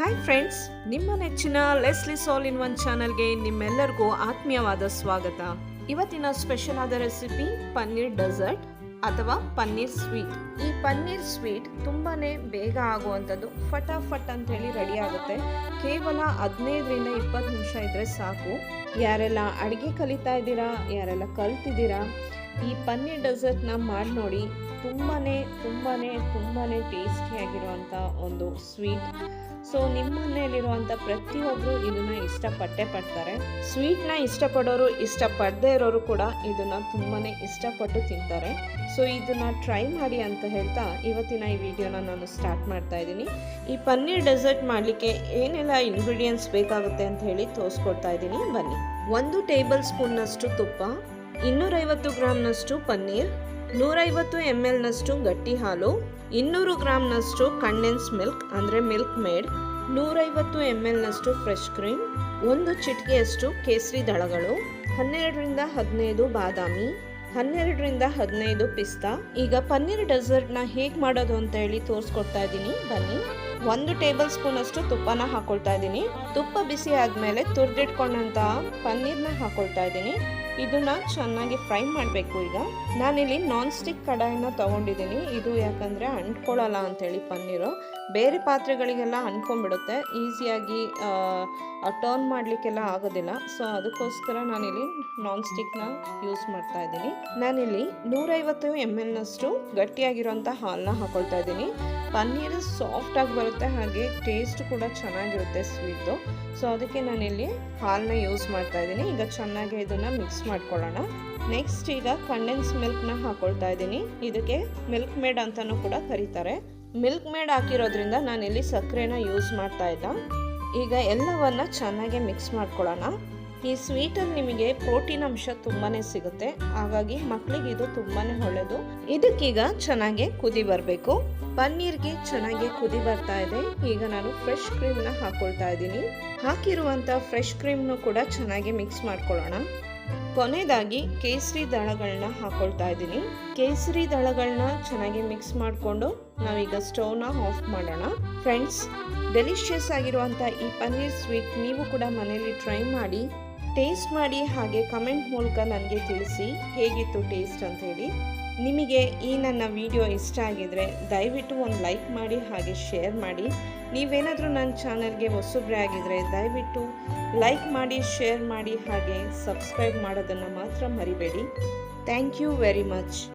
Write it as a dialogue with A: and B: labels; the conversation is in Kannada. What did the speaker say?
A: ಹಾಯ್ ಫ್ರೆಂಡ್ಸ್ ನಿಮ್ಮ ನೆಚ್ಚಿನ ಲೆಸ್ಲಿ ಸೋಲ್ ಇನ್ ಒನ್ ಚಾನಲ್ಗೆ ನಿಮ್ಮೆಲ್ಲರಿಗೂ ಆತ್ಮೀಯವಾದ ಸ್ವಾಗತ. ಇವತ್ತಿನ ಸ್ಪೆಷಲ್ ಆದ ರೆಸಿಪಿ ಪನ್ನೀರ್ ಡೆಸರ್ಟ್ ಅಥವಾ ಪನ್ನೀರ್ ಸ್ವೀಟ್ ಈ ಪನ್ನೀರ್ ಸ್ವೀಟ್ ತುಂಬಾ ಬೇಗ ಆಗುವಂಥದ್ದು ಫಟಾಫಟ್ ಅಂತ ಹೇಳಿ ರೆಡಿ ಆಗುತ್ತೆ. ಕೇವಲ ಹದಿನೈದರಿಂದ ಇಪ್ಪತ್ತು ನಿಮಿಷ ಇದ್ರೆ ಸಾಕು. ಯಾರೆಲ್ಲ ಅಡುಗೆ ಕಲಿತಾ ಇದ್ದೀರಾ, ಯಾರೆಲ್ಲ ಕಲ್ತಿದ್ದೀರಾ, ಈ ಪನ್ನೀರ್ ಡೆಸರ್ಟ್ನ ಮಾಡಿ ನೋಡಿ ತುಂಬಾ ತುಂಬಾ ತುಂಬಾ ಟೇಸ್ಟಿಯಾಗಿರುವಂಥ ಒಂದು ಸ್ವೀಟ್ ಸೊ ನಿಮ್ಮ ಮನೆಯಲ್ಲಿರುವಂಥ ಪ್ರತಿಯೊಬ್ಬರು ಇದನ್ನು ಇಷ್ಟಪಟ್ಟೆ ಪಡ್ತಾರೆ. ಸ್ವೀಟ್ನ ಇಷ್ಟಪಡೋರು, ಇಷ್ಟಪಡದೇ ಇರೋರು ಕೂಡ ಇದನ್ನು ತುಂಬಾ ಇಷ್ಟಪಟ್ಟು ತಿಂತಾರೆ. ಸೊ ಇದನ್ನು ಟ್ರೈ ಮಾಡಿ ಅಂತ ಹೇಳ್ತಾ ಇವತ್ತಿನ ಈ ವಿಡಿಯೋನ ನಾನು ಸ್ಟಾರ್ಟ್ ಮಾಡ್ತಾ ಇದ್ದೀನಿ. ಈ ಪನ್ನೀರ್ ಡೆಸರ್ಟ್ ಮಾಡಲಿಕ್ಕೆ ಏನೆಲ್ಲ ಇಂಗ್ರೀಡಿಯೆಂಟ್ಸ್ ಬೇಕಾಗುತ್ತೆ ಅಂತ ಹೇಳಿ ತೋರಿಸ್ಕೊಡ್ತಾ ಇದ್ದೀನಿ. ಬನ್ನಿ. ಒಂದು ಟೇಬಲ್ ಸ್ಪೂನ್ನಷ್ಟು ತುಪ್ಪ, ಇನ್ನೂರೈವತ್ತು ಗ್ರಾಮ್ನಷ್ಟು ಪನ್ನೀರ್ ನೂರೈವತ್ತು ಎಂ ಎಲ್ನಷ್ಟು ಗಟ್ಟಿ ಹಾಲು, ಇನ್ನೂರು ಗ್ರಾಮ್ನಷ್ಟು ಕಂಡೆನ್ಸ್ ಮಿಲ್ಕ್ ಅಂದರೆ ಮಿಲ್ಕ್ ಮೇಡ್ ನೂರೈವತ್ತು ಎಂ ಎಲ್ನಷ್ಟು ಫ್ರೆಶ್ ಕ್ರೀಮ್ ಒಂದು ಚಿಟಿಕೆಯಷ್ಟು ಕೇಸರಿ ದಳಗಳು, ಹನ್ನೆರಡರಿಂದ ಹದಿನೈದು ಬಾದಾಮಿ, ಹನ್ನೆರಡರಿಂದ ಹದಿನೈದು ಪಿಸ್ತಾ. ಈಗ ಪನ್ನೀರ್ ಡೆಸರ್ಟ್ನ ಹೇಗೆ ಮಾಡೋದು ಅಂತ ಹೇಳಿ ತೋರಿಸ್ಕೊಡ್ತಾ ಇದ್ದೀನಿ. ಬನ್ನಿ. ಒಂದು ಟೇಬಲ್ ಸ್ಪೂನ್ ಅಷ್ಟು ತುಪ್ಪನ ಹಾಕೊಳ್ತಾ ಇದ್ದೀನಿ. ತುಪ್ಪ ಬಿಸಿ ಆದಮೇಲೆ ತುರ್ದಿಟ್ಕೊಂಡಂತ ಪನ್ನೀರ್ನ ಹಾಕೊಳ್ತಾ ಇದ್ದೀನಿ. ಇದನ್ನ ಚೆನ್ನಾಗಿ ಫ್ರೈ ಮಾಡಬೇಕು ಈಗ. ನಾನಿಲ್ಲಿ ನಾನ್ ಸ್ಟಿಕ್ ಕಡಾಯಿನ ತಗೊಂಡಿದ್ದೀನಿ. ಇದು ಯಾಕಂದರೆ ಅಂಟ್ಕೊಳ್ಳಲ್ಲ ಅಂತೇಳಿ ಪನ್ನೀರು. ಬೇರೆ ಪಾತ್ರೆಗಳಿಗೆಲ್ಲ ಅಂಟ್ಕೊಂಡ್ಬಿಡುತ್ತೆ. ಈಸಿಯಾಗಿ ಟರ್ನ್ ಮಾಡಲಿಕ್ಕೆಲ್ಲ ಆಗೋದಿಲ್ಲ. ಸೊ ಅದಕ್ಕೋಸ್ಕರ ನಾನಿಲ್ಲಿ ನಾನ್ ಸ್ಟಿಕ್ನ ಯೂಸ್ ಮಾಡ್ತಾ ಇದ್ದೀನಿ. ನಾನಿಲ್ಲಿ ನೂರೈವತ್ತು ಎಂ ಎಲ್ನಷ್ಟು ಗಟ್ಟಿಯಾಗಿರೋಂಥ ಹಾಲನ್ನ ಹಾಕೊಳ್ತಾ ಇದ್ದೀನಿ. ಪನ್ನೀರ್ ಸಾಫ್ಟಾಗಿ ಬರುತ್ತೆ, ಹಾಗೆ ಟೇಸ್ಟ್ ಕೂಡ ಚೆನ್ನಾಗಿರುತ್ತೆ ಸ್ವೀಟು ಸೊ ಅದಕ್ಕೆ ನಾನಿಲ್ಲಿ ಹಾಲನ್ನ ಯೂಸ್ ಮಾಡ್ತಾ ಇದ್ದೀನಿ. ಈಗ ಚೆನ್ನಾಗಿ ಇದನ್ನು ಮಿಕ್ಸ್ ಮಾಡ್ಕೊಳ್ಳೋಣ. ನೆಕ್ಸ್ಟ್ ಈಗ ಕಂಡೆನ್ಸ್ ಮಿಲ್ಕ್ನ ಹಾಕೊಳ್ತಾ ಇದ್ದೀನಿ. ಇದಕ್ಕೆ ಮಿಲ್ಕ್ ಮೇಡ್ ಅಂತಲೂ ಕೂಡ ಕರೀತಾರೆ. ಮಿಲ್ಕ್ ಮೇಡ್ ಹಾಕಿರೋದ್ರಿಂದ ನಾನಿಲ್ಲಿ ಸಕ್ಕರೆನ ಯೂಸ್ ಮಾಡ್ತಾ ಇದ್ದ. ಈಗ ಎಲ್ಲವನ್ನ ಚೆನ್ನಾಗಿ ಮಿಕ್ಸ್ ಮಾಡ್ಕೊಳ್ಳೋಣ. ಈ ಸ್ವೀಟಲ್ಲಿ ನಿಮಗೆ ಪ್ರೋಟೀನ್ ಅಂಶ ತುಂಬಾ ಸಿಗುತ್ತೆ. ಹಾಗಾಗಿ ಮಕ್ಕಳಿಗೆ ಇದು ತುಂಬಾ ಒಳ್ಳೆಯದು ಇದಕ್ಕೀಗ ಚೆನ್ನಾಗಿ ಕುದಿ ಬರಬೇಕು. ಪನ್ನೀರ್ಗೆ ಚೆನ್ನಾಗಿ ಕುದಿ ಬರ್ತಾ ಇದೆ. ಈಗ ನಾನು ಫ್ರೆಶ್ ಕ್ರೀಮ್ನ ಹಾಕೊಳ್ತಾ ಇದ್ದೀನಿ. ಹಾಕಿರುವಂಥ ಫ್ರೆಶ್ ಕ್ರೀಮ್ನು ಕೂಡ ಚೆನ್ನಾಗಿ ಮಿಕ್ಸ್ ಮಾಡ್ಕೊಳ್ಳೋಣ. ಕೊನೆಯದಾಗಿ ಕೇಸರಿ ದಳಗಳನ್ನ ಹಾಕೊಳ್ತಾ ಇದ್ದೀನಿ. ಕೇಸರಿ ದಳಗಳನ್ನ ಚೆನ್ನಾಗಿ ಮಿಕ್ಸ್ ಮಾಡಿಕೊಂಡು ನಾವೀಗ ಸ್ಟವ್ನ ಆಫ್ ಮಾಡೋಣ. ಫ್ರೆಂಡ್ಸ್ ಡೆಲಿಷಿಯಸ್ ಆಗಿರುವಂಥ ಈ ಪನ್ನೀರ್ ಸ್ವೀಟ್ ನೀವು ಕೂಡ ಮನೆಯಲ್ಲಿ ಟ್ರೈ ಮಾಡಿ. ಟೇಸ್ಟ್ ಮಾಡಿ ಹಾಗೆ ಕಮೆಂಟ್ ಮೂಲಕ ನನಗೆ ತಿಳಿಸಿ ಹೇಗಿತ್ತು ಟೇಸ್ಟ್ ಅಂತ ಹೇಳಿ. ನಿಮಗೆ ಈ ನನ್ನ ವಿಡಿಯೋ ಇಷ್ಟ ಆಗಿದ್ರೆ ದಯವಿಟ್ಟು ಒಂದು ಲೈಕ್ ಮಾಡಿ ಹಾಗೆ ಶೇರ್ ಮಾಡಿ. ನೀವೇನಾದರೂ ನನ್ನ ಚಾನಲ್ಗೆ ಹೊಸಬ್ರೆ ಆಗಿದ್ರೆ ದಯವಿಟ್ಟು ಲೈಕ್ ಮಾಡಿ, ಶೇರ್ ಮಾಡಿ ಹಾಗೆ ಸಬ್ಸ್ಕ್ರೈಬ್ ಮಾಡೋದನ್ನು ಮಾತ್ರ ಮರಿಬೇಡಿ. Thank you very much.